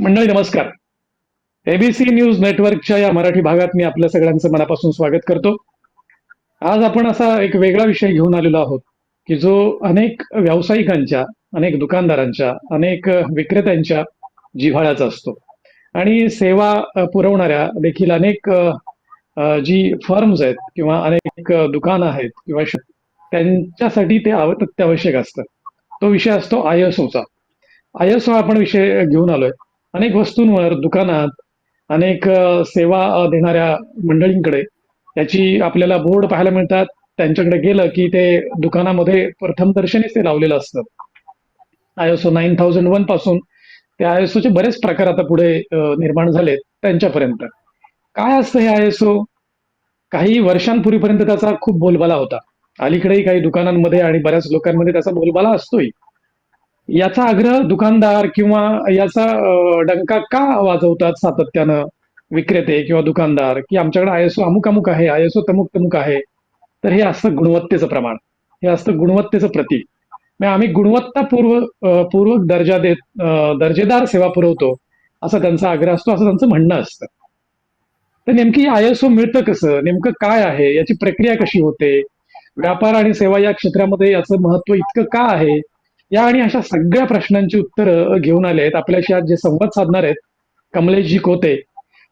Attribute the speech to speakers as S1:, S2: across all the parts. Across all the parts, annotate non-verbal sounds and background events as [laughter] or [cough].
S1: मंडळी नमस्कार. ABC news नेटवर्कच्या या मराठी भागात मी आपल्या सगळ्यांचं मनापासून स्वागत करतो. आज आपण असा एक वेगळा विषय घेऊन आलेलो आहोत की जो अनेक व्यावसायिकांच्या अनेक दुकानदारांच्या अनेक विक्रेत्यांच्या जिव्हाळ्याचा असतो. आणि सेवा पुरवणाऱ्या देखील अनेक जी फर्म्स आहेत किंवा अनेक दुकानं आहेत किंवा त्यांच्यासाठी ते अत्यावश्यक असतं. तो विषय असतो आय एस ओचा आय एस ओ आपण विषय घेऊन आलोय. अनेक वस्तूंवर दुकानात अनेक सेवा देणाऱ्या मंडळींकडे त्याची आपल्याला बोर्ड पाहायला मिळतात. त्यांच्याकडे गेलं की ते दुकानामध्ये प्रथम दर्शनीच ते लावलेलं असतं. I S O nine thousand वनपासून ते आय एस ओचे बरेच प्रकार आता पुढे निर्माण झालेत त्यांच्यापर्यंत. काय असतं हे आय एस ओ काही वर्षांपूर्वीपर्यंत त्याचा खूप बोलबाला होता. अलीकडेही काही दुकानांमध्ये आणि बऱ्याच लोकांमध्ये त्याचा बोलबाला असतोय याचा आग्रह दुकानदार किंवा याचा डंका का वाजवतात सातत्यानं विक्रेते किंवा दुकानदार? की आमच्याकडे आयएसओ अमुक अमुक आहे आयएसओ तमुक तमुक आहे. तर हे असतं गुणवत्तेचं प्रमाण. हे असतं गुणवत्तेचं प्रतीक. म्हणजे आम्ही गुणवत्तापूर्व पूर्वक दर्जा देत दर्जेदार सेवा पुरवतो असा त्यांचा आग्रह असतो असं त्यांचं म्हणणं असतं. तर नेमकी आयएसओ मिळतं कसं? नेमकं काय आहे? याची प्रक्रिया कशी होते? व्यापार आणि सेवा या क्षेत्रामध्ये याचं महत्त्व इतकं का आहे? या आणि अशा सगळ्या प्रश्नांची उत्तरं घेऊन आले आहेत. आपल्याशी आज जे संवाद साधणार आहेत कमलेशजी कोते.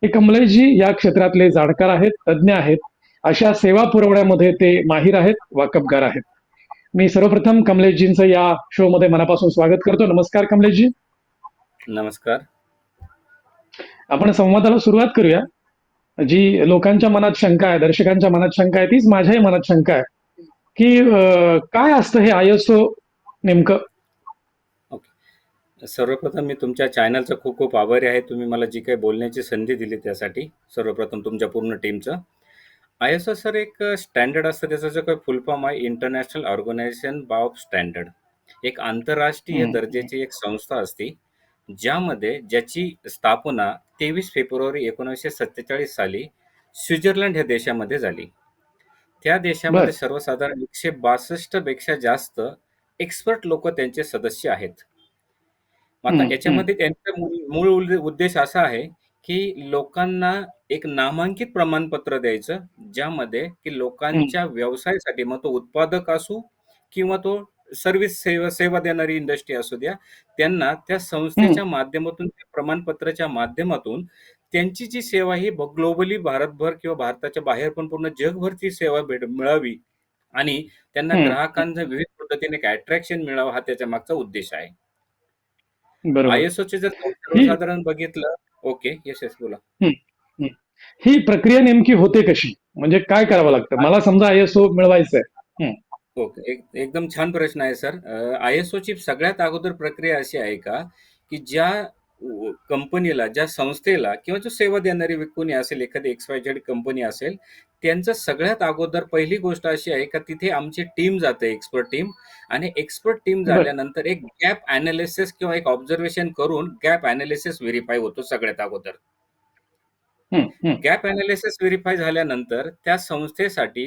S1: हे कमलेशजी या क्षेत्रातले जाणकार आहेत तज्ज्ञ आहेत. अशा सेवा पुरवण्यामध्ये ते माहीर आहेत वाकबगार आहेत. मी सर्वप्रथम कमलेशजींचं या शो मध्ये मनापासून स्वागत करतो. नमस्कार कमलेशजी.
S2: नमस्कार.
S1: आपण संवादाला सुरुवात करूया. जी लोकांच्या मनात शंका आहे दर्शकांच्या मनात शंका आहे तीच माझ्याही मनात शंका आहे. की काय असतं हे आयएसओ नेमकं?
S2: सर्वप्रथम मी तुमच्या चॅनलचा खूप खूप आभारी आहे. तुम्ही मला जी काही बोलण्याची संधी दिली त्यासाठी सर्वप्रथम तुमच्या पूर्ण टीमचं आय एस ओ सर एक स्टँडर्ड असतं त्याचा जो काही फुल फॉर्म आहे इंटरनॅशनल ऑर्गनायझेशन ऑफ स्टँडर्ड एक आंतरराष्ट्रीय. दर्जाची एक संस्था असते ज्यामध्ये ज्याची स्थापना तेवीस फेब्रुवारी एकोणीसशे सत्तेचाळीस साली स्वित्झर्लंड ह्या देशामध्ये झाली. त्या देशामध्ये. सर्वसाधारण एकशे बासष्टपेक्षा जास्त एक्सपर्ट लोक त्यांचे सदस्य आहेत. आता याच्यामध्ये त्यांचा मूळ मूळ उद्दे- उद्देश असा आहे की लोकांना एक नामांकित प्रमाणपत्र द्यायचं ज्यामध्ये की लोकांच्या व्यवसायासाठी मग तो उत्पादक असू किंवा तो सर्व्हिस सेवा सेवा देणारी इंडस्ट्री असू द्या त्यांना त्या संस्थेच्या माध्यमातून त्या प्रमाणपत्राच्या माध्यमातून त्यांची जी सेवा ही ग्लोबली भारतभर किंवा भारताच्या बाहेर पण पूर्ण जगभर ती सेवा भेट मिळावी आणि त्यांना. ग्राहकांचं विविध पद्धतीने एक अट्रॅक्शन मिळावं हा त्याच्या मागचा उद्देश आहे. आयएसओचे जर सर्वसाधारण बघितलं ओके येस येस बोला.
S1: ही प्रक्रिया नेमकी होते कशी? म्हणजे काय करावं लागतं? मला समजा आयएसओ मिळवायचंय.
S2: ओके एक एकदम छान प्रश्न आहे सर आय एस ओची सगळ्यात अगोदर प्रक्रिया अशी आहे का की ज्या कंपनीला ज्या संस्थेला किंवा जो सेवा देणारी व्यक्ती कोणी असेल एखादी एक्स वाय झेड कंपनी असेल त्यांचं सगळ्यात अगोदर पहिली गोष्ट अशी आहे का तिथे आमची टीम जाते एक्सपर्ट टीम. आणि एक्सपर्ट टीम. झाल्यानंतर एक गॅप अनालिसिस किंवा एक ऑब्झर्वेशन करून गॅप अनालिसिस व्हेरीफाय होतो सगळ्यात अगोदर. गॅप अनालिसिस व्हेरीफाय झाल्यानंतर त्या संस्थेसाठी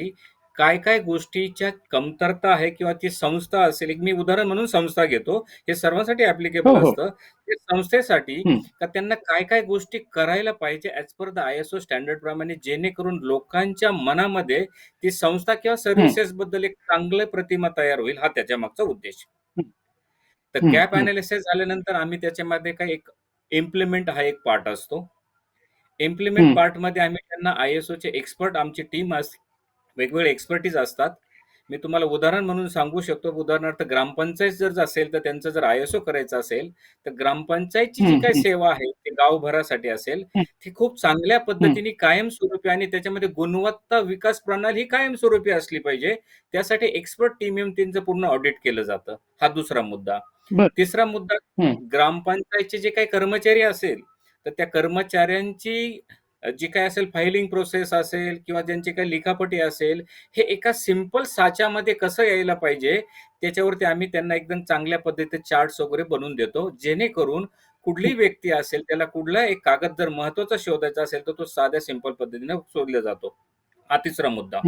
S2: काय काय गोष्टीच्या कमतरता आहे किंवा ती संस्था असेल एक मी उदाहरण म्हणून संस्था घेतो हे सर्वांसाठी ऍप्लिकेबल
S1: हो, हो.
S2: असतं ते संस्थेसाठी
S1: हम्म.
S2: का त्यांना काय काय गोष्टी करायला पाहिजे as per the I S O standard प्रमाणे जेणेकरून लोकांच्या मनामध्ये ती संस्था किंवा सर्व्हिसेस बद्दल एक चांगलं प्रतिमा तयार होईल हा त्याच्या मागचा उद्देश तर
S1: हम्म,
S2: गॅप
S1: हम्म.
S2: अनालिसिस झाल्यानंतर आम्ही त्याच्यामध्ये काय एक इम्प्लिमेंट हा एक पार्ट असतो इम्प्लिमेंट
S1: हम्म.
S2: पार्टमध्ये आम्ही त्यांना आय एस ओचे एक्सपर्ट आमची टीम वेगवेगळे एक्सपर्टीज असतात मी तुम्हाला उदाहरण म्हणून सांगू शकतो उदाहरणार्थ ग्रामपंचायत जर असेल तर त्यांचं जर आय एस ओ करायचं असेल तर ग्रामपंचायतची जी काही. सेवा आहे ती गावभरासाठी असेल. ती खूप चांगल्या पद्धतीने कायमस्वरूपी आणि त्याच्यामध्ये गुणवत्ता विकास प्रणाली ही कायमस्वरूपी असली पाहिजे त्यासाठी एक्सपर्ट टीम येऊन त्यांचं पूर्ण ऑडिट केलं जातं हा दुसरा मुद्दा. तिसरा मुद्दा. ग्रामपंचायतचे जे काही कर्मचारी असेल तर त्या कर्मचाऱ्यांची जी काय असेल फायलिंग प्रोसेस असेल किंवा ज्यांची काही लिखापटी असेल हे एका सिंपल साच्यामध्ये कसं यायला पाहिजे त्याच्यावरती आम्ही त्यांना एकदम चांगल्या पद्धतीचे चार्ट्स वगैरे बनवून देतो जेणेकरून कुठलीही व्यक्ती असेल त्याला कुठला एक कागद जर महत्त्वाचा शोधायचा असेल तर तो साध्या सिंपल पद्धतीने शोधला जातो हा तिसरा मुद्दा.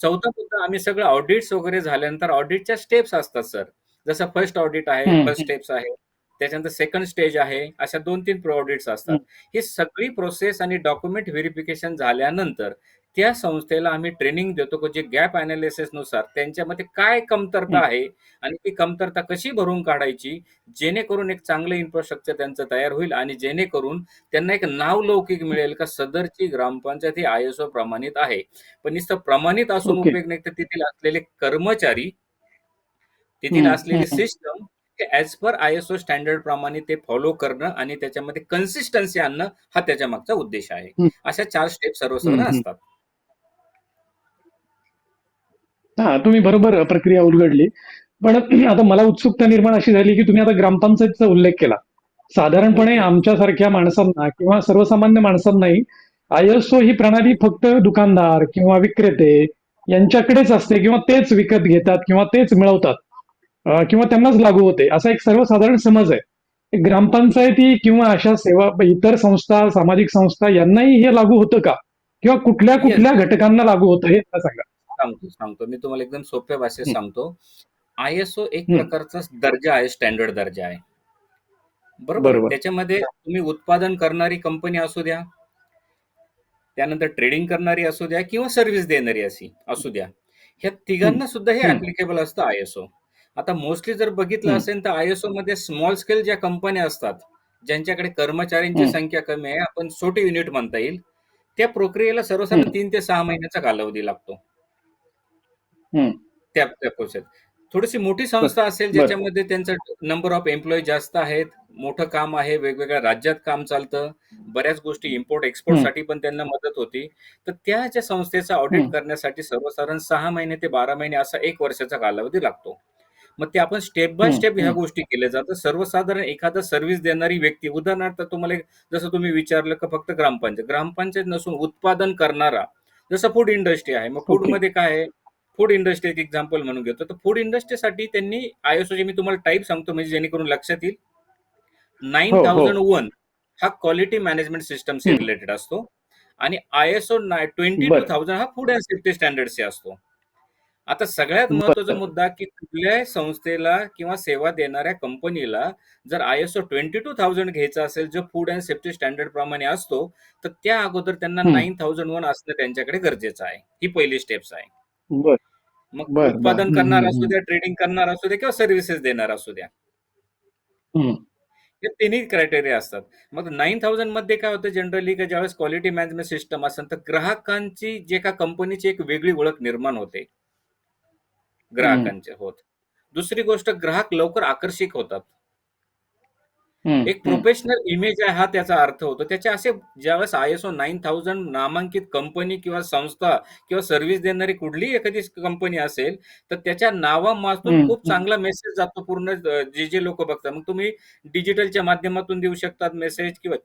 S2: चौथा मुद्दा आम्ही सगळं ऑडिट्स वगैरे झाल्यानंतर ऑडिटच्या स्टेप्स असतात सर जसं फर्स्ट ऑडिट आहे. फर्स्ट स्टेप्स आहे त्याच्यानंतर सेकंड स्टेज आहे अशा दोन तीन ऑडिट्स असतात ही सगळी प्रोसेस आणि डॉक्युमेंट व्हेरिफिकेशन झाल्यानंतर त्या संस्थेला आम्ही ट्रेनिंग देतो की जे गॅप अनालिसिसनुसार त्यांच्यामध्ये काय कमतरता. आहे आणि ती कमतरता कशी भरून काढायची जेणेकरून एक चांगलं इन्फ्रास्ट्रक्चर त्यांचं तयार होईल आणि जेणेकरून त्यांना एक नावलौकिक मिळेल का सदरची ग्रामपंचायत ही आय एस ओ प्रमाणित आहे पण नुसतं प्रमाणित असून. उपयोग नाही तर तेथील असलेले कर्मचारी तेथील
S1: हं,
S2: असलेली. System as per I S O standard प्रमाणे ते फॉलो करणं आणि त्याच्यामध्ये कन्सिस्टन्सी आणणं हा त्याच्या मागचा उद्देश आहे. अशा चार स्टेप सर्वसाधारण
S1: हं.
S2: असतात
S1: हा तुम्ही बरोबर प्रक्रिया उलगडली पण [clears throat] आता मला उत्सुकता निर्माण अशी झाली की तुम्ही आता ग्रामपंचायतचा उल्लेख केला साधारणपणे. आमच्यासारख्या माणसांना किंवा सर्वसामान्य माणसांनाही आयएसओ ही प्रणाली फक्त दुकानदार किंवा विक्रेते यांच्याकडेच असते किंवा तेच विकत घेतात किंवा तेच मिळवतात किंवा त्यांनाच लागू होते. असा एक सर्वसाधारण समज आहे. ग्रामपंचायती किंवा अशा सेवा इतर संस्था सामाजिक संस्था यांनाही हे लागू होतं का? किंवा कुठल्या. कुठल्या घटकांना लागू होतं हे सांगा.
S2: सांगतो सांगतो. मी तुम्हाला एकदम सोप्या भाषेत. सांगतो. आयएसओ एक
S1: हं.
S2: प्रकारचा दर्जा आहे स्टँडर्ड दर्जा आहे. बरोबर. त्याच्यामध्ये तुम्ही उत्पादन करणारी कंपनी असू द्या त्यानंतर ट्रेडिंग करणारी असू द्या किंवा सर्व्हिस देणारी अशी असू द्या. ह्या तिघांना सुद्धा हे
S1: हं.
S2: ऍप्लिकेबल असतं आयएसओ आता मोस्टली जर बघितलं. असेल तर आयएसओ मध्ये स्मॉल स्केल ज्या कंपन्या असतात ज्यांच्याकडे कर्मचाऱ्यांची. संख्या कमी आहे आपण छोटे युनिट म्हणता येईल त्या प्रक्रियेला सर्वसाधारण. तीन ते सहा महिन्याचा कालावधी लागतो. त्या प्रोसेस थोडीशी मोठी संस्था असेल. ज्याच्यामध्ये त्यांचं नंबर ऑफ एम्प्लॉई जास्त आहेत मोठं काम आहे वेगवेगळ्या राज्यात काम चालतं बऱ्याच गोष्टी इम्पोर्ट एक्सपोर्ट. साठी पण त्यांना मदत होती तर त्या ज्या संस्थेचा ऑडिट. करण्यासाठी सर्वसाधारण सहा महिने ते बारा महिने असा एक वर्षाचा कालावधी लागतो मग ते आपण स्टेप बाय स्टेप ह्या. गोष्टी केल्या जातात सर्वसाधारण एखादा सर्व्हिस देणारी व्यक्ती उदाहरणार्थ तुम्हाला जसं तुम्ही विचारलं का फक्त ग्रामपंचायत ग्रामपंचायत नसून उत्पादन करणारा जसं फूड इंडस्ट्री आहे मग फूड
S1: ओके.
S2: मध्ये काय आहे फूड इंडस्ट्री एक एक्झाम्पल म्हणून घेतो तर फूड इंडस्ट्रीसाठी त्यांनी आयएसओचे मी तुम्हाला टाईप सांगतो म्हणजे जेणेकरून लक्षात येईल नाईन. थाउजंड वन हा क्वालिटी मॅनेजमेंट सिस्टमशी. रिलेटेड असतो आणि आयएसओ ट्वेंटी टू. थाउजंड हा फूड अँड सेफ्टी स्टँडर्डचे असतो आता सगळ्यात. महत्त्वाचा मुद्दा की कुठल्याही संस्थेला किंवा सेवा देणाऱ्या कंपनीला जर आयएसओ ट्वेंटी टू थाउजंड घ्यायचा असेल जो फूड अँड सेफ्टी स्टँडर्ड प्रमाणे असतो तर त्या अगोदर त्यांना. नाईन थाउजंड वन असणं त्यांच्याकडे गरजेचं आहे ही पहिली स्टेप्स आहे मग. उत्पादन करणार असू. द्या ट्रेडिंग करणार असू द्या किंवा सर्व्हिसेस देणार असू द्या.
S1: हे
S2: तिन्ही क्रायटेरिया असतात मग नाईन थाउजंडमध्ये काय होतं जनरली की ज्यावेळेस क्वालिटी मॅनेजमेंट सिस्टम असेल तर ग्राहकांची जे का कंपनीची एक वेगळी ओळख निर्माण होते ग्राहकांचे होत दुसरी गोष्ट ग्राहक लवकर आकर्षित होतात एक. प्रोफेशनल इमेज आहे हा त्याचा अर्थ होतो त्याचे असे ज्यावेळेस आयएसओ नाईन थाउजंड नामांकित कंपनी किंवा संस्था किंवा सर्व्हिस देणारी कुठलीही एखादी कंपनी असेल तर त्याच्या नावामातून खूप. चांगला मेसेज जातो पूर्ण जे जे लोक बघतात मग तुम्ही डिजिटलच्या माध्यमातून देऊ शकतात मेसेज किंवा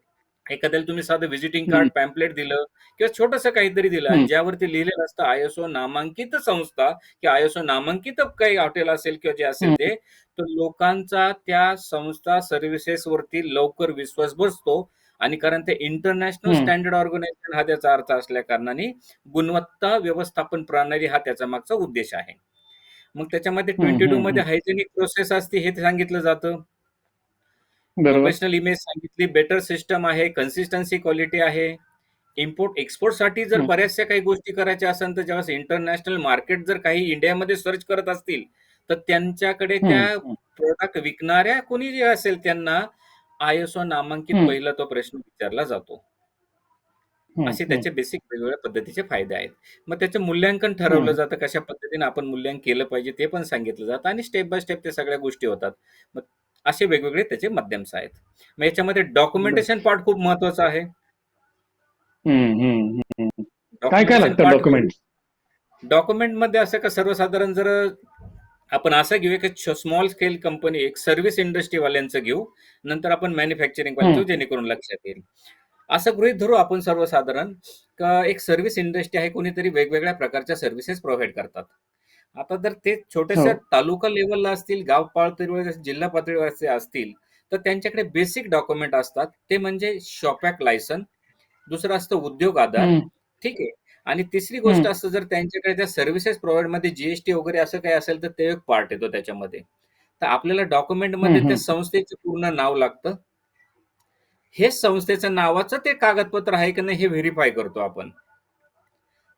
S2: एखाद्याला तुम्ही साधं व्हिजिटिंग कार्ड. पॅम्पलेट दिलं किंवा छोटंसं काहीतरी दिलं. आणि ज्यावरती लिहिलेलं असतं आयएसओ नामांकित संस्था किंवा आयएसओ नामांकित काही हॉटेल असेल किंवा जे असेल. ते तर लोकांचा त्या संस्था सर्व्हिसेस वरती लवकर विश्वास बसतो आणि कारण ते इंटरनॅशनल. स्टँडर्ड ऑर्गनायझेशन हा त्याचा अर्थ असल्या कारणाने गुणवत्ता व्यवस्थापन प्रणाली हा त्याचा मागचा उद्देश आहे मग त्याच्यामध्ये ट्वेंटी टू मध्ये. हायजेनिक प्रोसेस असते हे सांगितलं जातं प्रोफेशनल इमेज सांगितली बेटर सिस्टम आहे कन्सिस्टन्सी क्वालिटी आहे इम्पोर्ट एक्सपोर्टसाठी जर. बऱ्याचशा काही गोष्टी करायच्या असेल तर ज्यावेळेस इंटरनॅशनल मार्केट जर काही इंडियामध्ये सर्च करत असतील तर त्यांच्याकडे त्या. प्रोडक्ट विकणाऱ्या कोणी जे असेल त्यांना आयएसओ नामांकित
S1: हं.
S2: पहिला तो प्रश्न विचारला जातो असे. त्याचे बेसिक वेगवेगळ्या पद्धतीचे फायदे आहेत मग त्याचं मूल्यांकन ठरवलं. जातं कशा पद्धतीने आपण मूल्यांकन केलं पाहिजे ते पण सांगितलं जातं आणि स्टेप बाय स्टेप ते सगळ्या गोष्टी होतात मग असे वेगवेगळे त्याचे माध्यम्स आहेत. मग याच्यामध्ये डॉक्युमेंटेशन पार्ट खूप महत्त्वाचा आहे.
S1: काय काय लागतं डॉक्युमेंट
S2: डॉक्युमेंटमध्ये असं का सर्वसाधारण जर आपण असं घेऊया की स्मॉल स्केल कंपनी एक सर्व्हिस इंडस्ट्री वाल्यांचं घेऊ नंतर आपण मॅन्युफॅक्चरिंग वाल्यांचं घेऊ, जेणेकरून लक्षात येईल. असं गृहित धरू आपण सर्वसाधारण का एक सर्व्हिस इंडस्ट्री आहे कोणीतरी वेगवेगळ्या प्रकारच्या सर्व्हिसेस प्रोव्हाइड करतात. आता जर ते छोट्याशा
S1: हो.
S2: तालुका लेवलला असतील गाव पातळीवर जिल्हा पातळीवरचे असतील तर त्यांच्याकडे बेसिक डॉक्युमेंट असतात ते म्हणजे शॉपॅक लायसन दुसरं असतं उद्योग आधार
S1: हं.
S2: ठीक आहे आणि तिसरी गोष्ट
S1: हं.
S2: असतं जर त्यांच्याकडे त्या सर्व्हिसेस प्रोव्हाइडमध्ये जीएसटी वगैरे असं काही असेल तर ते एक पार्ट येतो त्याच्यामध्ये तर आपल्याला डॉक्युमेंटमध्ये
S1: हं,
S2: त्या
S1: हं.
S2: संस्थेचं पूर्ण नाव लागतं. हेच संस्थेचं नावाचं ते कागदपत्र आहे की नाही हे व्हेरिफाय करतो आपण.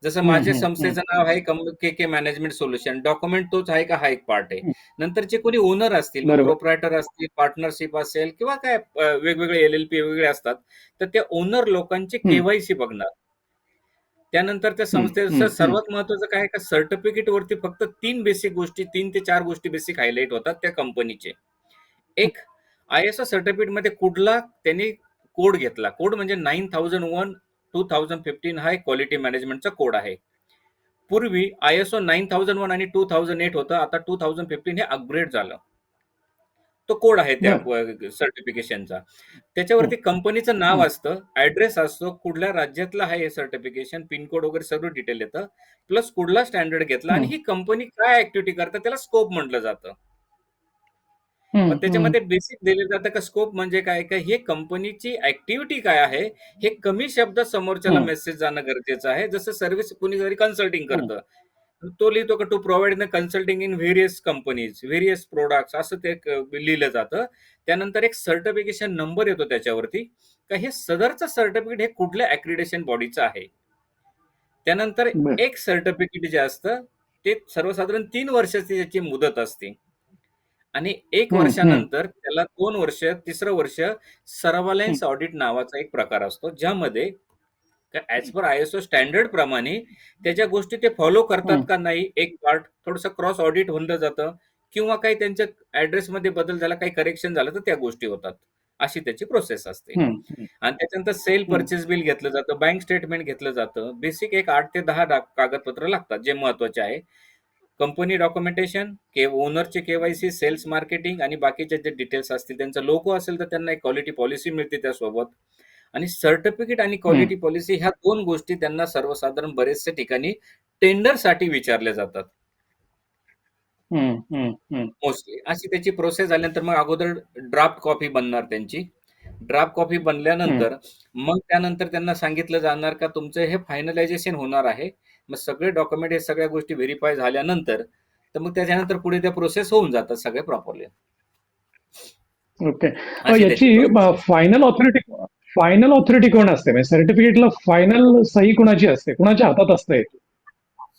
S2: जसं माझ्या. संस्थेचं नाव आहे कम K K management solution. Document तोच आहे का हा एक पार्ट आहे. नंतर जे कोणी ओनर असतील. प्रोप्रायटर असतील, पार्टनरशिप असेल किंवा काय वेगवेगळे एल-एल-पी वेगवेगळे असतात. तर त्या ओनर लोकांचे. के-वाय-सी बघणार. त्यानंतर त्या संस्थेचं. सर्वात महत्त्वाचं काय का सर्टिफिकेटवरती फक्त 3 बेसिक गोष्टी 3 ते 4 गोष्टी बेसिक हायलाइट होतात त्या कंपनीचे. एक आय-एस-ओ सर्टिफिकेटमध्ये कुठला त्यांनी कोड घेतला. कोड म्हणजे 9001 2015 हा एक क्वालिटी मॅनेजमेंटचा कोड आहे. पूर्वी आय-एस-ओ 9001 आणि 2008 होतं. आता 2015 हे अपग्रेड झालं. तो कोड आहे त्या. सर्टिफिकेशनचा. त्याच्यावरती. कंपनीचं नाव. असतं, ॲड्रेस असतो, कुठल्या राज्यातलं आहे हे सर्टिफिकेशन, पिन कोड वगैरे सर्व डिटेल येतं. प्लस कुठला स्टँडर्ड घेतला आणि
S1: हं.
S2: ही कंपनी काय ॲक्टिव्हिटी करते त्याला स्कोप म्हटलं जातं. मग
S1: हं.
S2: त्याच्यामध्ये बेसिक दिलं जातं का स्कोप म्हणजे काय? का हे कंपनीची ॲक्टिव्हिटी काय आहे? हे कमी शब्दात समोरच्याला
S1: हं.
S2: मेसेज जाणं गरजेचं आहे. जसं सर्व्हिस कुणी जरी कन्सल्टिंग
S1: हं.
S2: करतं. तो लिहितो का to provide in consulting in various companies, various products असं ते एक लिहिलं जातं. त्यानंतर एक सर्टिफिकेशन नंबर येतो त्याच्यावरती, का हे सदरचं सर्टिफिकेट हे कुठल्या ॲक्रिडिटेशन बॉडीचं आहे. त्यानंतर
S1: बरं.
S2: एक सर्टिफिकेट जे असतं, ते सर्वसाधारण 3 वर्षाची त्याची मुदत असते. आणि 1
S1: हं.
S2: वर्षानंतर त्याला 2 वर्ष, तिसरं वर्ष. सर्व्हलन्स ऑडिट नावाचा एक प्रकार असतो. ज्यामध्ये ॲज पर आय-एस-ओ स्टँडर्ड प्रमाणे त्याच्या गोष्टी ते फॉलो करतात. का नाही, एक पार्ट थोडंसं क्रॉस ऑडिट होऊन जातं किंवा काही त्यांच्या ॲड्रेसमध्ये बदल झाला, काही करेक्शन झालं तर त्या गोष्टी होतात. अशी त्याची प्रोसेस असते. आणि त्याच्यानंतर सेल. पर्चेस बिल घेतलं जातं, बँक स्टेटमेंट घेतलं जातं. बेसिक एक 8 ते 10 डा कागदपत्र लागतात, जे महत्त्वाचे आहे. कंपनी डॉक्युमेंटेशन, के ओनरचे K Y C, sales marketing आणि बाकीचे जे डिटेल्स असतील, त्यांचा लोगो असेल तर त्यांना एक क्वालिटी पॉलिसी मिळते त्यासोबत. आणि सर्टिफिकेट आणि. क्वालिटी पॉलिसी ह्या 2 गोष्टी त्यांना सर्वसाधारण बरेचशा ठिकाणी टेंडरसाठी विचारल्या जातात. मोस्टली. अशी त्याची प्रोसेस झाल्यानंतर मग अगोदर ड्राफ्ट कॉपी बनणार त्यांची. Draft copy. बनल्यानंतर मग त्यानंतर त्यांना सांगितलं जाणार का तुमचं हे फायनलायझेशन होणार आहे. मग सगळे डॉक्युमेंट हे सगळ्या गोष्टी व्हेरिफाय झाल्यानंतर, तर मग त्याच्यानंतर पुढे त्या प्रोसेस होऊन जातात सगळे प्रॉपरली.
S1: ओके. याची. फायनल ऑथॉरिटी फायनल ऑथॉरिटी कोण असते? म्हणजे सर्टिफिकेटला फायनल सही कुणाची असते? कुणाच्या हातात असते?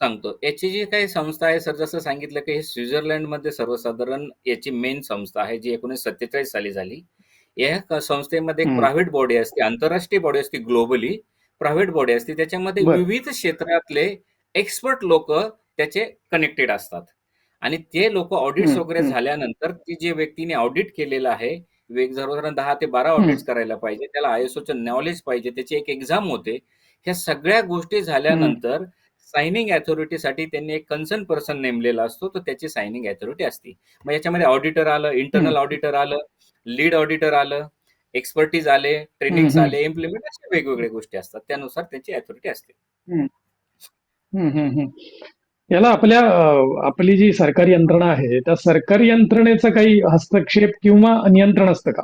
S2: सांगतो. याची जी काही संस्था आहे सर जसं सांगितलं की हे स्वित्झर्लंडमध्ये सर्वसाधारण याची मेन संस्था आहे जी 1947 साली झाली. या संस्थेमध्ये एक. प्रायव्हेट बॉडी असते, आंतरराष्ट्रीय बॉडी असते ग्लोबली. प्रायव्हेट बॉडी असते. त्याच्यामध्ये
S1: बरं.
S2: विविध क्षेत्रातले एक्सपर्ट लोकं त्याचे कनेक्टेड असतात. आणि ते लोकं ऑडिट्स
S1: हं,
S2: वगैरे. झाल्यानंतर ती जे व्यक्तीने ऑडिट केलेलं आहे, सर्वसाधारण 10 ते 12
S1: हं.
S2: ऑडिट्स करायला पाहिजे. त्याला आय-एस-ओचं नॉलेज पाहिजे, त्याची एक एक्झाम होते. ह्या सगळ्या गोष्टी. झाल्यानंतर सायनिंग अथॉरिटीसाठी त्यांनी एक कन्सर्न पर्सन नेमलेला असतो, तर त्याची सायनिंग अथॉरिटी असते. मग याच्यामध्ये ऑडिटर आलं, इंटरनल. ऑडिटर आलं, लीड ऑडिटर आलं, एक्सपर्टीज आले, ट्रेनिंग्स
S1: हं.
S2: आले, इम्प्लिमेंट अशा वेगवेगळ्या गोष्टी असतात. त्यानुसार त्यांची अथॉरिटी असते.
S1: याला आपल्या आपली जी सरकारी यंत्रणा आहे, त्या सरकारी यंत्रणेचा काही हस्तक्षेप किंवा नियंत्रण असतं का?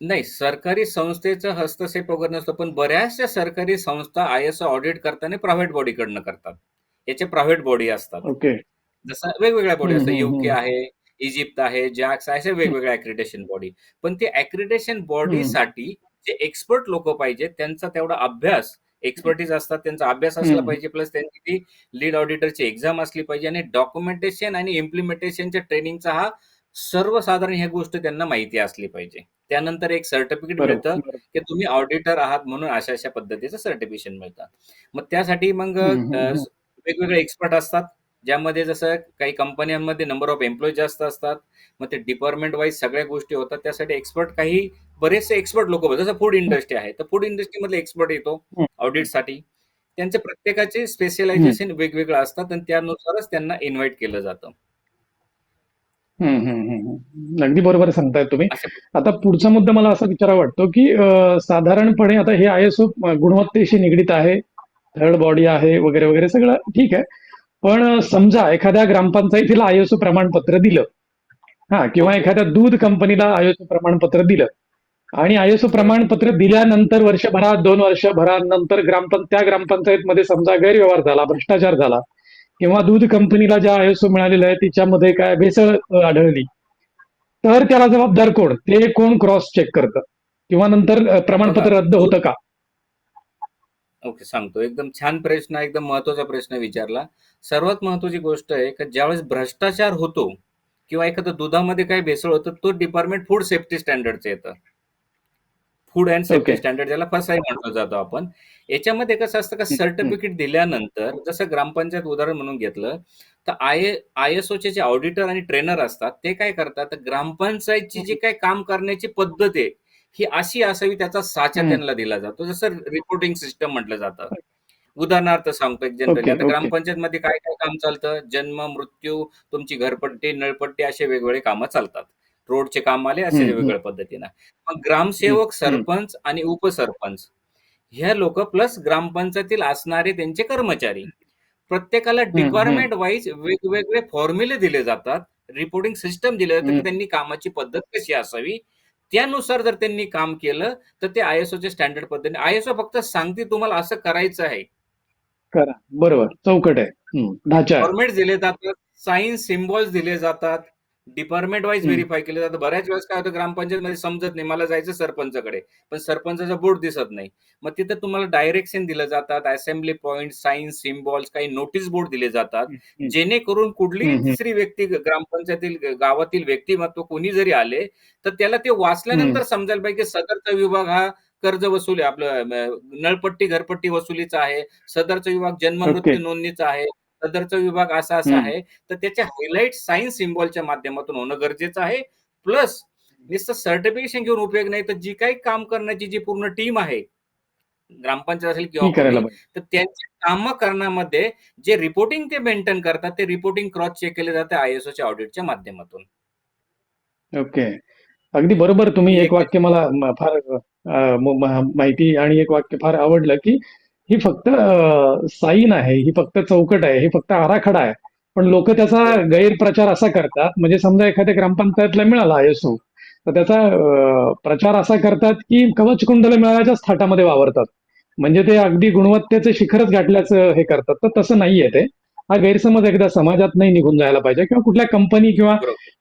S2: नाही, सरकारी संस्थेचा हस्तक्षेप वगैरे नसतो. पण बऱ्याचशा सरकारी संस्था आय-एस-ओ ऑडिट करताना प्रायव्हेट बॉडीकडनं करतात. याचे प्रायव्हेट बॉडी असतात.
S1: ओके.
S2: जसं वेगवेगळ्या बॉडी असतात. यूके. आहे, इजिप्त आहे, जॅक्स आहे, अशा. वेगवेगळ्या अक्रिडिटेशन बॉडी. पण ते अक्रिडिटेशन
S1: हं.
S2: बॉडीसाठी जे एक्सपर्ट लोकं पाहिजेत, त्यांचा तेवढा अभ्यास. एक्सपर्टीज असतात, त्यांचा अभ्यास असला. पाहिजे. प्लस त्यांची ती लीड ऑडिटरची एक्झाम असली पाहिजे आणि डॉक्युमेंटेशन आणि इम्प्लिमेंटेशनच्या ट्रेनिंगचा हा सर्वसाधारण ह्या गोष्ट त्यांना माहिती असली पाहिजे. त्यानंतर एक सर्टिफिकेट मिळतं. की तुम्ही ऑडिटर आहात म्हणून अशा-अशा पद्धतीचं सर्टिफिकेशन मिळतं. मग त्यासाठी मग. वेगवेगळे एक्सपर्ट असतात. ज्यामध्ये जसं काही कंपन्यांमध्ये नंबर ऑफ एम्प्लॉयी जास्त असतात. मग ते डिपार्टमेंट वाईज सगळ्या गोष्टी होतात. त्यासाठी एक्सपर्ट काही बरेचसे एक्सपर्ट लोकं जसं फूड. इंडस्ट्री आहे, तर फूड इंडस्ट्रीमधले एक्सपर्ट येतो. ऑडिटसाठी. त्यांचे प्रत्येकाचे. स्पेशलायझेशन वेगवेगळं असतात आणि त्यानुसारच त्यांना इन्व्हाईट केलं जातं.
S1: अगदी बरोबर सांगताय तुम्ही. आता पुढचा मुद्दा मला असा विचारावा वाटतो, की साधारणपणे आता हे आय-एस-ओ गुणवत्तेशी निगडीत आहे, थर्ड बॉडी आहे वगैरे, वगैरे सगळं ठीक आहे. पण समजा एखाद्या ग्रामपंचायतीला आयोसो प्रमाणपत्र दिलं हा किंवा एखाद्या दूध कंपनीला आयोसो प्रमाणपत्र दिलं आणि
S2: आयोसो
S1: प्रमाणपत्र दिल्यानंतर वर्षभरात, दोन वर्षभरानंतर ग्रामपं त्या ग्रामपंचायतमध्ये समजा गैरव्यवहार झाला, भ्रष्टाचार झाला किंवा दूध कंपनीला ज्या आयोसो मिळालेलं मिळालेल्या आहे, तिच्यामध्ये काय भेसळ आढळली. तर त्याला जबाबदार कोण ते कोण क्रॉस चेक करतं किंवा नंतर प्रमाणपत्र रद्द होतं का
S2: ओके सांगतो. एकदम छान प्रश्न, एकदम महत्त्वाचा प्रश्न विचारला. सर्वात महत्त्वाची गोष्ट आहे, की ज्यावेळेस भ्रष्टाचार होतो किंवा एखादं दुधामध्ये काही भेसळ होतं, तो डिपार्टमेंट फूड सेफ्टी स्टँडर्डचं येतं. Food and safety
S1: okay.
S2: Standard ज्याला फसाई म्हटलं जातो आपण. याच्यामध्ये कसं असतं, का
S1: हं, हं.
S2: सर्टिफिकेट दिल्यानंतर जसं ग्रामपंचायत उदाहरण म्हणून घेतलं, तर आय आय-एस-ओचे जे ऑडिटर आणि ट्रेनर असतात, ते काय करतात, तर ग्रामपंचायतची जी काही काम करण्याची पद्धत आहे, ही अशी असावी त्याचा साचा. त्यांना दिला जातो. जसं रिपोर्टिंग सिस्टम म्हटलं जातं. उदाहरणार्थ सांगतो एक जनरली. आता
S1: ओके.
S2: ग्रामपंचायतमध्ये काय काय काम चालतं? जन्म, मृत्यू, तुमची घरपट्टी, नळपट्टी असे वेगवेगळे कामं चालतात. रोडचे काम आले असे. वेगवेगळ्या पद्धतीनं. मग ग्रामसेवक. सरपंच आणि उपसरपंच ह्या लोकं प्लस ग्रामपंचायतीला असणारे त्यांचे कर्मचारी. प्रत्येकाला. डिपार्टमेंट वाईज वेगवेगळे फॉर्म्युले दिले जातात. रिपोर्टिंग सिस्टम दिलं जातं, की. त्यांनी कामाची पद्धत कशी असावी. त्यानुसार जर त्यांनी काम केलं, तर ते आय-एस-ओच्या स्टँडर्ड पद्धतीने आय-एस-ओ फक्त सांगते तुम्हाला असं करायचं आहे.
S1: करा. बरोबर. चौकट आहे.
S2: फॉर्मॅट्स दिले जातात, साइन्स, सिम्बॉल्स दिले जातात, डिपार्टमेंट वाईज. व्हेरिफाय केलं जातं. बऱ्याच वेळेस काय होतं ग्रामपंचायतमध्ये समजत नाही. मला जायचं सरपंचाकडे, पण सरपंचाचा बोर्ड दिसत नाही. मग तिथं तुम्हाला डायरेक्शन दिलं जातात, असेंब्ली पॉइंट, साइन्स, सिम्बॉल्स, काही नोटीस बोर्ड दिले जातात. जेणेकरून कुठलीही. तिसरी व्यक्ती ग्रामपंचायतील गावातील व्यक्तिमत्व कोणी जरी आले, तर त्याला ते. वाचल्यानंतर समजायला पाहिजे, की सदरचा विभाग हा कर्ज वसुली आपलं नळपट्टी, घरपट्टी वसुलीचा आहे. सदरचा विभाग जन्म. मृत्यू नोंदणीचा आहे. सदरचा विभाग असा-असा
S1: हं.
S2: आहे. तर त्याचे हायलाइट साइन्स, सिम्बॉलच्या माध्यमातून होणं गरजेचं आहे. प्लस नुसतं सर्टिफिकेशन घेऊन उपयोग नाही, तर जी काही काम करण्याची जी पूर्ण टीम आहे, ग्रामपंचायत असेल किंवा. तर त्यांची कामं करण्यामध्ये जे रिपोर्टिंग ते मेंटेन करतात, ते रिपोर्टिंग क्रॉस चेक केले जाते आय-एस-ओच्या ऑडिटच्या माध्यमातून.
S1: ओके. अगदी बरोबर तुम्ही एक वाक्य मला फार माहिती आणि एक वाक्य फार आवडलं, की ही फक्त साईन आहे, ही फक्त चौकट आहे, ही फक्त आराखडा आहे. पण लोकं त्याचा. गैरप्रचार असा करतात, म्हणजे समजा एखाद्या ग्रामपंचायतला मिळाला आय-एस-ओ, तर त्याचा प्रचार असा करतात, की कवचकुंडलं मिळाल्याच्याच थाटामध्ये वावरतात. म्हणजे ते अगदी गुणवत्तेचं शिखरच गाठल्याचं हे करतात. तर तसं नाहीये ते. हा गैरसमज एकदा समाजात नाही निघून जायला पाहिजे किंवा कुठल्या कंपनी किंवा.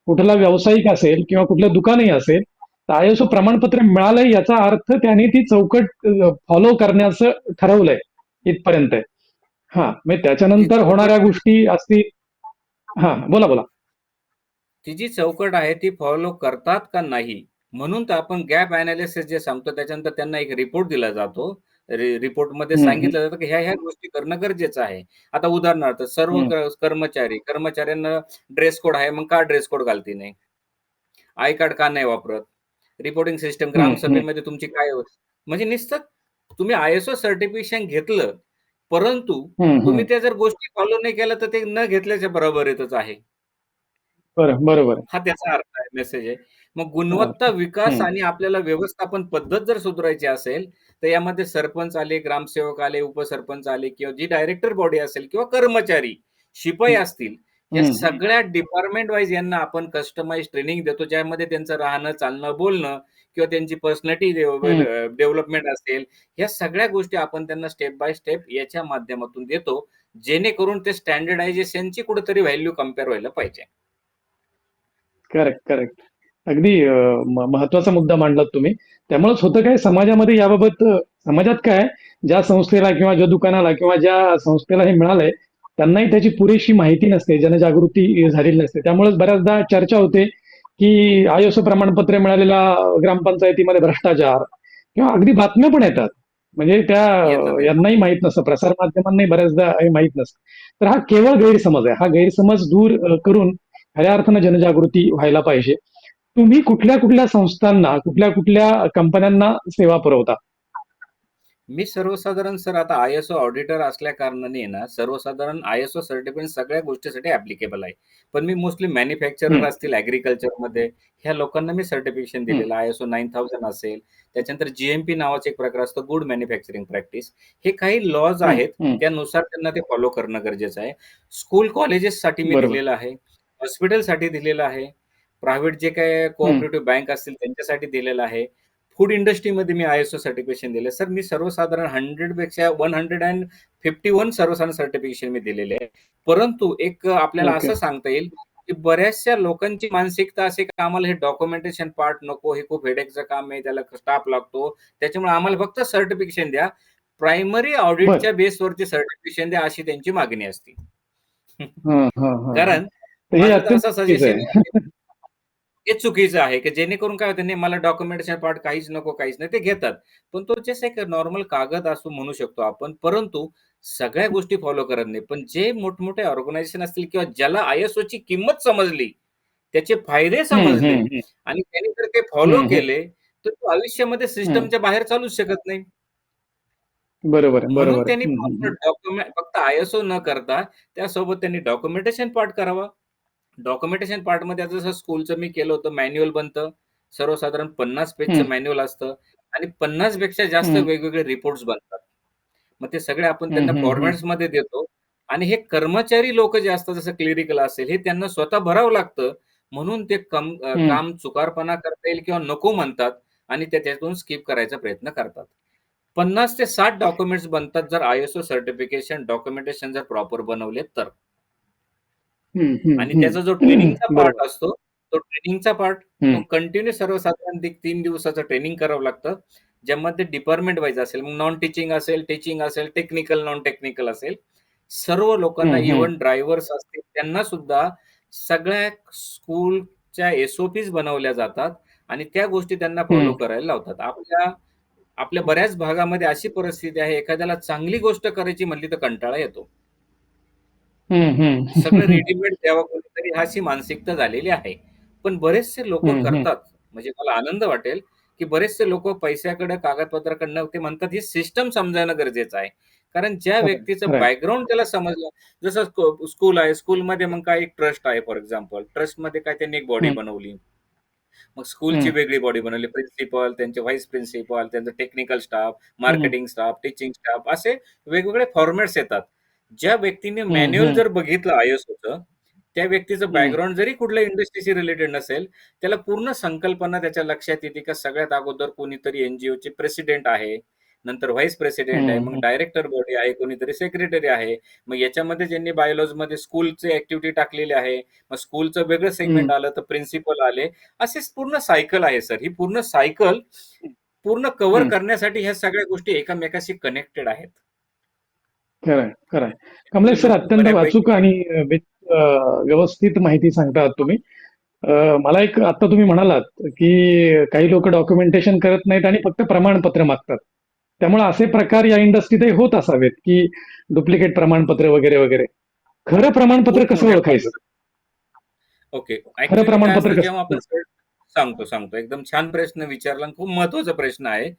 S1: कुठला व्यावसायिक असेल किंवा कुठलं दुकानही असेल, आय-एस-ओ प्रमाणपत्र मिळालंय याचा अर्थ त्याने ती चौकट फॉलो करण्याचं ठरवलंय इथपर्यंत. हां, म्हणजे
S2: ती
S1: त्याच्यानंतर होणाऱ्या गोष्टी असतील हां, बोला, बोला.
S2: ती जी चौकट आहे ती फॉलो करतात का नाही? म्हणून तर आपण गॅप एनालिसिस जे सांगतो त्याच्यानंतर त्यांना एक रिपोर्ट दिला जातो. रि रिपोर्टमध्ये
S1: हं, हं.
S2: सांगितलं जातं, की ह्या-ह्या गोष्टी करणं गरजेचं आहे. आता उदाहरणार्थ सर्व कर्मचारी, कर्मचाऱ्यांना ड्रेस कोड आहे, मग का ड्रेस कोड घालती नाही? आय कार्ड का नाही वापरत? Reporting system. ग्रामसभेमध्ये तुमची काय म्हणजे नुसतं तुम्ही आय-एस-ओ सर्टिफिकेशन घेतलं, परंतु तुम्ही. त्या जर गोष्टी फॉलो नाही केल्या, तर ते न घेतल्याच्या बरोबरीतच आहे.
S1: बरं, बरोबर.
S2: हा त्याचा अर्थ आहे, मेसेज आहे. मग गुणवत्ता विकास. आणि आपल्याला व्यवस्थापन पद्धत जर सुधारायची असेल, तर यामध्ये सरपंच आले, ग्रामसेवक आले, उपसरपंच आले किंवा जी डायरेक्टर बॉडी असेल किंवा कर्मचारी, शिपाई. असतील, या. सगळ्या डिपार्टमेंट वाईज यांना आपण कस्टमाइज्ड ट्रेनिंग देतो, ज्यामध्ये त्यांचं राहणं, चालणं, बोलणं किंवा त्यांची पर्सनॅलिटी डेव्ह. डेव्हलपमेंट असेल, ह्या सगळ्या गोष्टी आपण त्यांना स्टेप बाय स्टेप याच्या माध्यमातून देतो, जेणेकरून ते स्टँडर्डायझेशनची कुठेतरी व्हॅल्यू कंपेअर व्हायला पाहिजे.
S1: Correct, correct. अगदी अ, म महत्त्वाचा मुद्दा मांडलात तुम्ही. त्यामुळेच होतं काय समाजामध्ये याबाबत अ, समाजात काय ज्या संस्थेला किंवा ज्या दुकानाला किंवा ज्या संस्थेला हे मिळालंय, त्यांनाही त्याची पुरेशी माहिती नसते, जनजागृती झालेली नसते. त्यामुळेच बऱ्याचदा चर्चा होते, की आय-एस-ओ प्रमाणपत्र मिळालेल्या ग्रामपंचायतीमध्ये भ्रष्टाचार किंवा अगदी बातम्या पण येतात. म्हणजे त्या. यांनाही माहीत नसतं, प्रसार माध्यमांनाही बऱ्याचदा हे माहीत नसतं. तर हा केवळ गैरसमज आहे. हा गैरसमज दूर करून खऱ्या अर्थानं जनजागृती व्हायला पाहिजे. तुम्ही कुठल्या-कुठल्या संस्थांना, कुठल्या-कुठल्या कंपन्यांना सेवा पुरवता?
S2: मी सर्वसाधारण सर आता आय-एस-ओ ऑडिटर असल्या कारणाने ना, सर्वसाधारण आय-एस-ओ सर्टिफिकेट सगळ्या गोष्टीसाठी ॲप्लिकेबल आहे. पण मी मोस्टली मॅन्युफॅक्चरर. असतील ॲग्रीकल्चरमध्ये, ह्या लोकांना मी सर्टिफिकेशन. दिलेलं आहे. आय-एस-ओ 9000 असेल, त्याच्यानंतर जी-एम-पी नावाचा एक प्रकार असतो, गुड मॅन्युफॅक्चरिंग प्रॅक्टिस. हे काही लॉज आहेत. त्यानुसार त्यांना ते फॉलो करणं गरजेचं आहे. स्कूल कॉलेजेससाठी मी. दिलेलं आहे, हॉस्पिटलसाठी दिलेलं आहे, प्रायव्हेट जे काही. कोऑपरेटिव्ह बँक असतील त्यांच्यासाठी दिलेलं आहे. फूड इंडस्ट्रीमध्ये मी आय-एस-ओ सर्टिफिकेशन दिलं. सर मी सर्वसाधारण 100 पेक्षा 151 सर्वसाधारण सर्टिफिकेशन मी दिलेले आहे. परंतु एक आपल्याला. असं सांगता येईल, की बऱ्याचशा लोकांची मानसिकता अशी की आम्हाला हे डॉक्युमेंटेशन पार्ट नको, हे खूप हेडेकचं काम आहे, त्याला स्टाफ लागतो. त्याच्यामुळे आम्हाला फक्त सर्टिफिकेशन द्या. प्रायमरी. ऑडिटच्या बेसवरती सर्टिफिकेशन द्या अशी त्यांची मागणी असते. कारण असं सजेशन हे चुकीचं आहे, की जेणेकरून काय होतं नाही मला डॉक्युमेंटेशन पार्ट काहीच नको, काहीच नाही. ते घेतात. पण तो जस्ट एक नॉर्मल कागद असो म्हणू शकतो आपण. परंतु सगळ्या गोष्टी फॉलो करत नाही. पण जे मोठमोठे ऑर्गनायझेशन असतील किंवा ज्याला आय-एस-ओची किंमत समजली, त्याचे फायदे समजले. आणि त्यांनी जर ते फॉलो. केले, तर तो आयुष्यामध्ये. सिस्टमच्या बाहेर चालूच शकत नाही.
S1: बरोबर
S2: म्हणून. त्यांनी. डॉक्युमेंट फक्त आय-एस-ओ न करता त्यासोबत त्यांनी डॉक्युमेंटेशन पार्ट करावा. डॉक्युमेंटेशन पार्टमध्ये आता जसं स्कूलचं मी केलं होतं मॅन्युअल बनतं. सर्वसाधारण 50 पेजचं. मॅन्युअल असतं आणि 50 पेक्षा जास्त. वेगवेगळे रिपोर्ट्स बनतात. मग ते सगळे आपण त्यांना
S1: हं.
S2: फॉर्मॅट्समध्ये देतो आणि हे कर्मचारी लोकं जे असतात जसं क्लेरिकल असेल, हे त्यांना स्वतः भरावं लागतं. म्हणून ते कम. काम चुकारपणा करता येईल किंवा नको म्हणतात आणि ते त्यातून स्किप करायचा प्रयत्न करतात. 50 ते 60 डॉक्युमेंट्स बनतात जर आय-एस-ओ सर्टिफिकेशन डॉक्युमेंटेशन जर प्रॉपर बनवले तर. आणि. त्याचा जो ट्रेनिंगचा पार्ट. असतो, तो ट्रेनिंगचा पार्ट. कंटिन्यू सर्वसाधारण 3 दिवसाचं ट्रेनिंग करावं लागतं. ज्यामध्ये डिपार्टमेंट वाईज असेल, मग नॉन टीचिंग असेल, टीचिंग असेल, टेक्निकल, नॉन टेक्निकल असेल. सर्व लोकांना. इव्हन ड्रायव्हर्स असतील त्यांना सुद्धा सगळ्या स्कूलच्या एस-ओ-पीज बनवल्या जातात आणि त्या गोष्टी त्यांना फॉलो. करायला लावतात. आपल्या आपल्या बऱ्याच भागामध्ये अशी परिस्थिती आहे, एखाद्याला चांगली गोष्ट करायची म्हटली तर कंटाळा येतो.
S1: हं, हं.
S2: सगळं रेडीमेड द्यावं कोणीतरी अशी मानसिकता झालेली आहे. पण बरेचसे लोकं
S1: हं, हं.
S2: करतात. म्हणजे मला आनंद वाटेल, की बरेचसे लोकं पैशाकडे, कागदपत्राकडनं ते म्हणतात ही सिस्टम समजायला गरजेचं आहे. कारण ज्या
S1: आहे,
S2: व्यक्तीचं. बॅकग्राऊंड त्याला समजलं जसं स्कू स्कूल आहे. स्कूलमध्ये मग काय एक ट्रस्ट आहे फॉर एक्झाम्पल. ट्रस्टमध्ये काय त्यांनी एक बॉडी
S1: हं.
S2: बनवली. मग स्कूलची
S1: हं.
S2: वेगळी बॉडी बनवली. प्रिन्सिपल, त्यांचे व्हाईस प्रिन्सिपल, त्यांचा टेक्निकल स्टाफ,
S1: हं.
S2: मार्केटिंग स्टाफ, टीचिंग स्टाफ असे वेगवेगळे फॉर्मॅट्स येतात. ज्या व्यक्तीने
S1: हं,
S2: मॅन्युअल
S1: हं.
S2: जर बघितलं आय-एस-ओचं, त्या व्यक्तीचं
S1: हं.
S2: बॅकग्राऊंड जरी कुठल्या इंडस्ट्रीशी रिलेटेड नसेल, त्याला पूर्ण संकल्पना त्याच्या लक्षात येते, की सगळ्यात अगोदर कोणीतरी एन-जी-ओचे प्रेसिडेंट आहे. नंतर व्हाईस प्रेसिडेंट आहे.
S1: हं,
S2: मग
S1: हं.
S2: डायरेक्टर बॉडी आहे. कोणीतरी सेक्रेटरी आहे. मग याच्यामध्ये ज्यांनी बायोलॉजीमध्ये स्कूलची ॲक्टिव्हिटी टाकलेली आहे. मग स्कूलचं वेगळं सेगमेंट
S1: हं.
S2: आलं तर प्रिन्सिपल आले. अशीच पूर्ण सायकल आहे सर. ही पूर्ण सायकल पूर्ण कव्हर
S1: हं.
S2: करण्यासाठी ह्या सगळ्या गोष्टी एकमेकांशी कनेक्टेड आहेत.
S1: खरं आहे, खरं आहे. कमलेश सर अत्यंत अचूक आणि व्यवस्थित माहिती सांगता आहात तुम्ही. मला एक आता तुम्ही म्हणालात, की काही लोकं डॉक्युमेंटेशन करत नाहीत आणि फक्त प्रमाणपत्र मागतात. त्यामुळे असे प्रकार या इंडस्ट्रीतही होत असावेत, की डुप्लिकेट प्रमाणपत्र वगैरे, वगैरे. खरं प्रमाणपत्र
S2: खूप
S1: कसं
S2: मोठ्या
S1: ओळखायचं?
S2: ओके.
S1: खरं प्रमाणपत्र कसं? हं.
S2: सांगतो, सांगतो. एकदम छान प्रश्न विचारला खूप महत्त्वाचा प्रश्न आहे.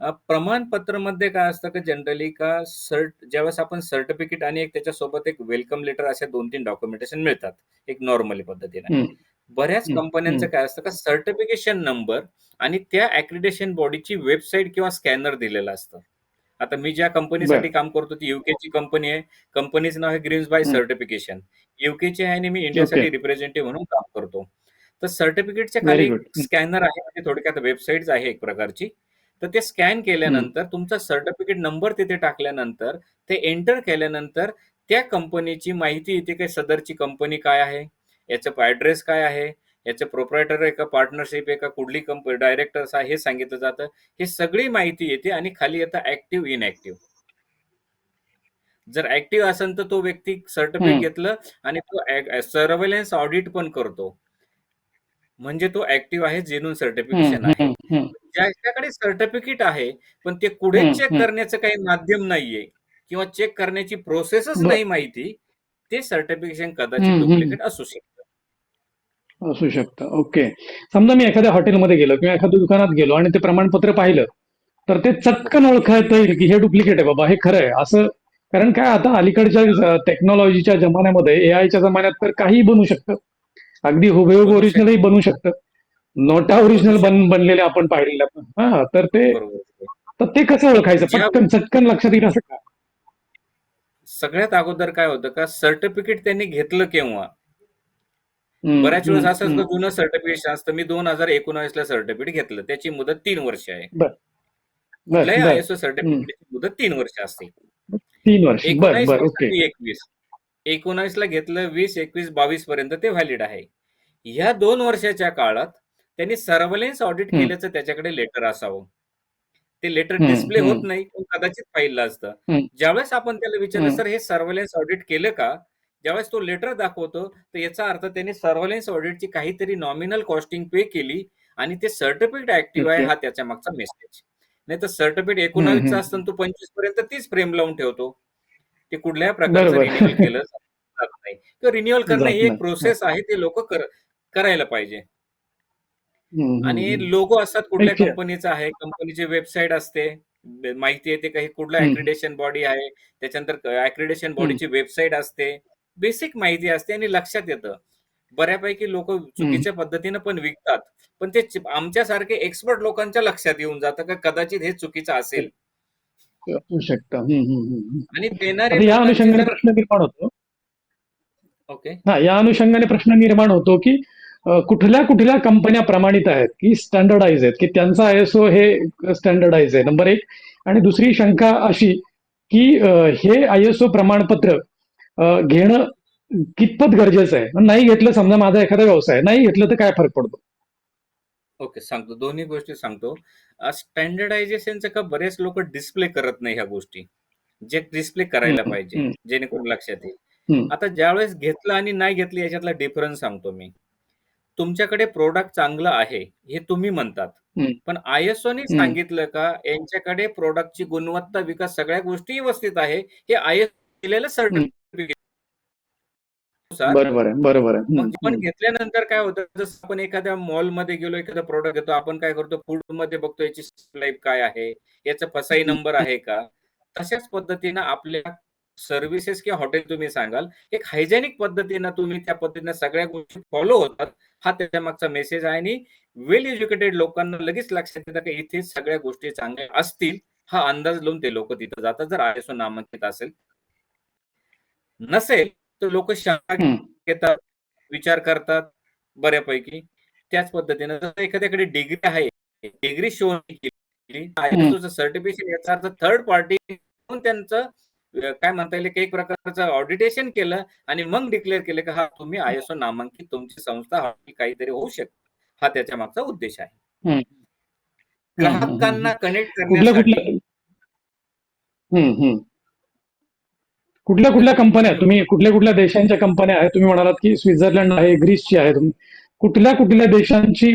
S2: अ, प्रमाणपत्रामध्ये काय असतं, की जनरली का सर्ट ज्यावेळेस आपण सर्टिफिकेट आणि एक त्याच्यासोबत एक वेलकम लेटर असे 2-3 डॉक्युमेंटेशन मिळतात. एक नॉर्मली पद्धतीने.
S1: हं.
S2: बऱ्याच
S1: हं,
S2: कंपन्यांचं
S1: हं.
S2: काय असतं, का सर्टिफिकेशन नंबर आणि त्या ॲक्रिडिटेशन बॉडीची वेबसाईट किंवा स्कॅनर दिलेलं असतं. आता मी ज्या कंपनीसाठी
S1: बरं.
S2: काम करतो ती यूकेची कंपनी आहे. कंपनीचं नाव आहे ग्रीन्सबाय
S1: हं.
S2: सर्टिफिकेशन. यूकेची आहे आणि मी
S1: ओके.
S2: इंडियासाठी रिप्रेझेंटेटिव्ह म्हणून काम करतो. तर सर्टिफिकेटच्या खाली
S1: व्हेरी
S2: एक
S1: गुड. हं.
S2: स्कॅनर आहे म्हणजे थोडक्यात वेबसाईट्स आहे एक प्रकारची. तर ते स्कॅन. केल्यानंतर तुमचा सर्टिफिकेट नंबर तिथे टाकल्यानंतर ते एंटर केल्यानंतर त्या कंपनीची माहिती येते, की सदरची कंपनी काय आहे? याचं ॲड्रेस काय आहे? याचं प्रोप्रायटर आहे का? पार्टनरशिप आहे का? कुठली कंपनी डायरेक्टर्स आहे हे सांगितलं जातं. ही सगळी माहिती येते आणि खाली येतं ॲक्टिव्ह, इनॲक्टिव्ह. जर ॲक्टिव्ह असेल तर तो व्यक्ती सर्टिफिकेट. घेतलं आणि तो ॲ सर्व्हेलन्स ऑडिट पण करतो. म्हणजे तो ॲक्टिव्ह आहे, जेन्युइन
S1: हं,
S2: सर्टिफिकेशन आहे. ज्याच्याकडे सर्टिफिकेट आहे, पण ते पुढे
S1: हं,
S2: चेक. करण्याचं काही माध्यम नाहीये किंवा चेक करण्याची प्रोसेसच. नाही माहिती, ते सर्टिफिकेशन कदाचित. डुप्लिकेट असू शकतं.
S1: असू शकतं. ओके. समजा मी एखाद्या हॉटेलमध्ये गेलो किंवा एखाद्या दुकानात गेलो आणि ते प्रमाणपत्र पाहिलं, तर ते चटकन ओळखता येईल, की हे डुप्लिकेट आहे बाबा, हे खरं आहे. असं कारण काय आता अलीकडच्या टेक्नॉलॉजीच्या जमान्यामध्ये, एआयच्या जमान्यात तर काहीही बनू शकतं. अगदी हुबेहूब ओरिजिनलही. बनू शकतं. नोटा ओरिजिनल बन
S2: शकतं.
S1: बनलेले आपण पाहिलेले आपण. हां, तर ते. तर ते कसं ओळखायचं? पटकन, चटकन लक्षात येईल असं का?
S2: सगळ्यात अगोदर काय होतं का सर्टिफिकेट त्यांनी घेतलं केव्हा? बऱ्याच वेळेस असं. असतं जुनं सर्टिफिकेशन असतं. मी 2019 ला सर्टिफिकेट घेतलं. त्याची मुदत 3 वर्ष आहे. कुठल्याही
S1: हं.
S2: सर्टिफिकेटची मुदत 3 वर्ष असते.
S1: 3 वर्ष. बरं,
S2: 19
S1: बरं. ओके.
S2: वर्षांनी 21 एकोणावीसला घेतलं वीस एकवीस बावीस पर्यंत ते व्हॅलिड आहे ह्या दोन वर्षाच्या काळात त्यांनी सर्व्हलन्स ऑडिट. केल्याचं त्याच्याकडे लेटर असावं ते लेटर डिस्प्ले होत. नाही पण कदाचित फाईलला असतं. ज्यावेळेस आपण त्याला विचारलं. सर हे सर्व्हलन्स ऑडिट केलं का ज्यावेळेस तो लेटर दाखवतो तर याचा अर्थ त्यांनी सर्व्हलन्स ऑडिटची काहीतरी नॉमिनल कॉस्टिंग पे केली आणि ते सर्टिफिकेट ऍक्टिव्ह आहे. हा त्याच्या मागचा मेसेज नाही तर सर्टिफिकेट एकोणावीसचा
S1: हम्म.
S2: असतं तो पंचवीसपर्यंत तीच फ्रेम लावून ठेवतो ते कुठल्याही प्रकारचं. रिन्युअल केलं जात नाही किंवा रिन्युअल करणं ही एक. प्रोसेस आहे ते लोक करायला पाहिजे
S1: हम्म, हम्म,
S2: आणि
S1: हम्म.
S2: लोगो असतात कुठल्या
S1: ठीक आहे.
S2: कंपनीचा आहे कंपनीची वेबसाईट असते ब- माहिती येते काही कुठला
S1: हम्म.
S2: ऍक्रिडेशन बॉडी आहे त्याच्यानंतर ऍक्रिडेशन बॉडीची वेबसाईट असते बेसिक माहिती असते आणि लक्षात येतं बऱ्यापैकी लोक चुकीच्या पद्धतीनं पण विकतात पण ते चि- आमच्यासारखे एक्सपर्ट लोकांच्या लक्षात येऊन जातं का कदाचित हे चुकीचं असेल
S1: असू शकतं.
S2: आणि देणारे
S1: आता या
S2: लोकांचे
S1: अनुषंगाने
S2: जर-
S1: प्रश्न निर्माण होतो
S2: ओके
S1: हा या अनुषंगाने प्रश्न निर्माण होतो की कुठल्या कुठल्या कंपन्या प्रमाणित आहेत की स्टँडर्डाइज आहेत की त्यांचा आयएसओ हे स्टँडर्डाइज आहे नंबर एक. आणि दुसरी शंका अशी की हे आयएसओ प्रमाणपत्र अ, घेणं कितपत गरजेचं आहे? नाही घेतलं समजा माझा एखादा व्यवसाय नाही घेतलं तर काय फरक पडतो?
S2: ओके सांगतो. दोन्ही गोष्टी सांगतो. स्टँडर्डायझेशनचं का बरेच लोक डिस्प्ले करत नाही ह्या गोष्टी? जे डिस्प्ले करायला पाहिजे. जेणेकरून लक्षात येईल. आता ज्यावेळेस घेतलं आणि नाही घेतलं याच्यातला डिफरन्स सांगतो मी. तुमच्याकडे प्रोडक्ट चांगलं आहे हे तुम्ही म्हणतात
S1: हम्म.
S2: पण आयएसओने
S1: हम्म.
S2: सांगितलं का यांच्याकडे प्रोडक्टची गुणवत्ता विकास सगळ्या गोष्टी व्यवस्थित आहे हे आयएसओ दिलेलं सर्टिफिकेट
S1: बरोबर आहे बरोबर
S2: मग. घेतल्यानंतर काय होतं जसं आपण एखाद्या मॉलमध्ये गेलो एखादा प्रोडक्ट घेतो आपण काय करतो फूडमध्ये बघतो याची लाईफ काय आहे याचा फसाई नंबर आहे का तशाच पद्धतीनं आपल्या सर्व्हिसेस किंवा हॉटेल तुम्ही सांगाल एक हायजेनिक पद्धतीनं तुम्ही त्या पद्धतीनं सगळ्या गोष्टी फॉलो होतात हा त्याच्या मागचा मेसेज आहे. आणि वेल एज्युकेटेड लोकांना लगेच लक्षात येतं की इथे सगळ्या गोष्टी चांगल्या असतील हा अंदाज लावून ते लोक तिथं जातात. जर आयएसओ नामांकित असेल नसेल तर लोक शंका. घेतात विचार करतात बऱ्यापैकी. त्याच पद्धतीनं जर एखाद्याकडे डिग्री आहे डिग्री शो केली सर्टिफिकेशन याचा अर्थ थर्ड पार्टी त्यांचं काय म्हणता येईल? की एक प्रकारचं ऑडिटेशन केलं आणि मग डिक्लेअर केलं की हा तुम्ही आयएसओ नामांकित तुमची संस्था काहीतरी होऊ शकते. हा त्याच्या मागचा उद्देश आहे. ग्राहकांना कनेक्ट करण्यासाठी
S1: हम्म, हम्म. कुठल्या कुठल्या कंपन्या? तुम्ही कुठल्या कुठल्या देशांच्या कंपन्या आहेत? तुम्ही म्हणालात की स्वित्झर्लंड आहे ग्रीसची आहे. तुम्ही कुठल्या कुठल्या देशांची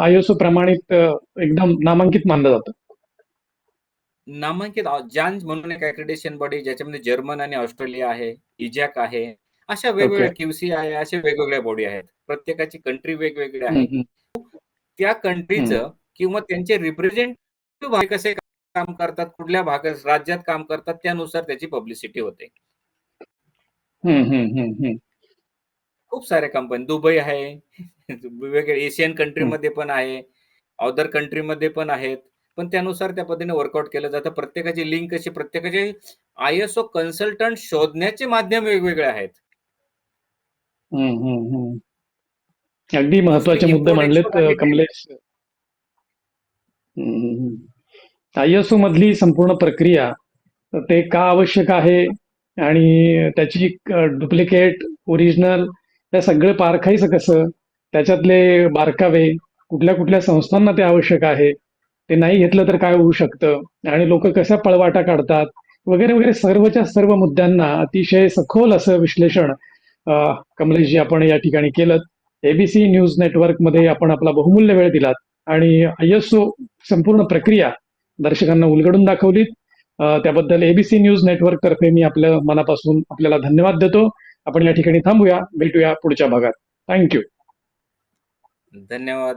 S1: आयएसओ प्रमाणित एकदम नामांकित मानलं जातं?
S2: नामांकित जान्स म्हणून एक अक्रेडिटेशन बॉडी ज्याच्यामध्ये जर्मन आणि ऑस्ट्रेलिया आहे इजॅक आहे अशा वेगवेगळ्या क्यूसी आहे अशा वेगवेगळ्या बॉडी आहेत. प्रत्येकाची कंट्री वेगवेगळी आहे. त्या कंट्रीचं किंवा त्यांचे रिप्रेझेंटेटिव्ह कसे काम करतात कुठल्या भागात राज्यात काम करतात त्यानुसार त्याची पब्लिसिटी होते. खूप साऱ्या कंपनी दुबई आहे. वेगवेगळ्या एशियन कंट्रीमध्ये पण आहे. अदर कंट्रीमध्ये पण आहेत. पण त्यानुसार त्या पद्धतीने वर्कआउट केलं जातं. प्रत्येकाची लिंक कशी प्रत्येकाचे आयएसओ कन्सल्टंट शोधण्याचे माध्यम वेगवेगळे आहेत.
S1: अगदी
S2: महत्त्वाचे
S1: मुद्दे मांडलेत कमलेश. आयएसओ मधली संपूर्ण प्रक्रिया ते का आवश्यक आहे? आणि त्याची डुप्लिकेट ओरिजिनल त्या सगळं पारखायचं कसं? त्याच्यातले बारकावे कुठल्या कुठल्या संस्थांना ते आवश्यक आहे? ते नाही घेतलं तर काय होऊ शकतं? आणि लोक कसा पळवाटा काढतात? वगैरे वगैरे सर्वच्या सर्व मुद्द्यांना अतिशय सखोल असं विश्लेषण कमलेशजी आपण या ठिकाणी केलं. एबीसी न्यूज नेटवर्कमध्ये आपण आपला बहुमूल्य वेळ दिलात आणि आयएसओ संपूर्ण प्रक्रिया दर्शकांना उलगडून दाखवलीत. त्याबद्दल एबीसी न्यूज नेटवर्क तर्फे मी आपल्या मनापासून आपल्याला धन्यवाद देतो. आपण या ठिकाणी थांबूया. भेटूया पुढच्या भागात. थँक्यू
S2: धन्यवाद.